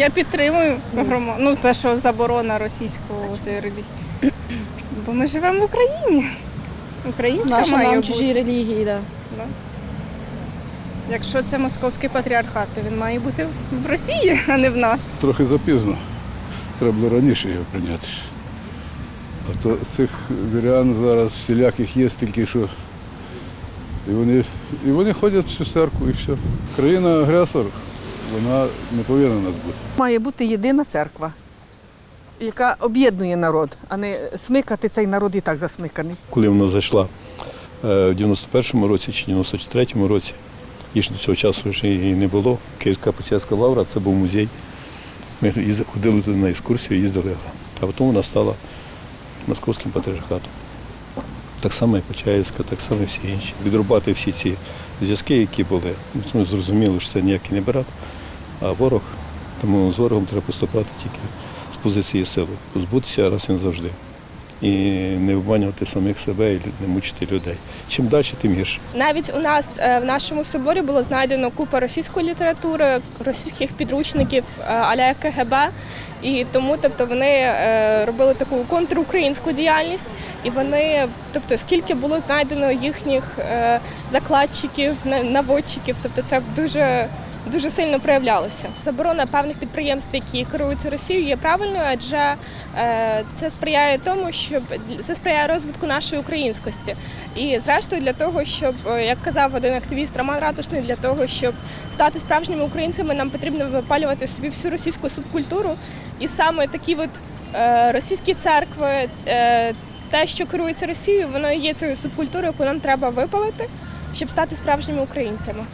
Я підтримую грома... ну, те, що заборона російського цієї релігії. Бо ми живемо в Україні. Українська Наша має нам бути. чужі релігії, да. Да. Якщо це московський патріархат, то він має бути в Росії, а не в нас. Трохи запізно. Треба було раніше його прийняти. А то цих вірян зараз всіляких є стільки, що і вони, і вони ходять в цю церкву і все. Країна агресор, вона не повинна нас бути. Має бути єдина церква, яка об'єднує народ, а не смикати цей народ і так засмиканий. коли вона зайшла е, в 91-му році чи 94-му році, її ж до цього часу вже її не було. Київська Печерська лавра це був музей. Ми ходили туди на екскурсію, їздили. А потім вона стала московським патріархатом. Так само і Почаївська, так само і всі інші. Відрубати всі ці зв'язки, які були, ну, зрозуміло, що це ніякий не брат, а ворог. Тому з ворогом треба поступати тільки з позиції сили, позбутися раз і назавжди і не обманювати самих себе і не мучити людей. Чим далі, тим гірше. Навіть у нас е, в нашому соборі було знайдено купа російської літератури, російських підручників е, аля КГБ. І тому, тобто, вони е, робили таку контрукраїнську діяльність, і вони, тобто, скільки було знайдено їхніх закладчиків, на- наводчиків, тобто це дуже. Дуже сильно проявлялося. Заборона певних підприємств, які керуються Росією, є правильною, адже е, це сприяє тому, щоб це сприяє розвитку нашої українськості. І зрештою, для того, щоб, е, як казав один активіст Роман Ратушний, для того, щоб стати справжніми українцями, нам потрібно випалювати собі всю російську субкультуру. І саме такі от е, російські церкви, те, що керується Росією, воно є цією субкультурою, яку нам треба випалити, щоб стати справжніми українцями.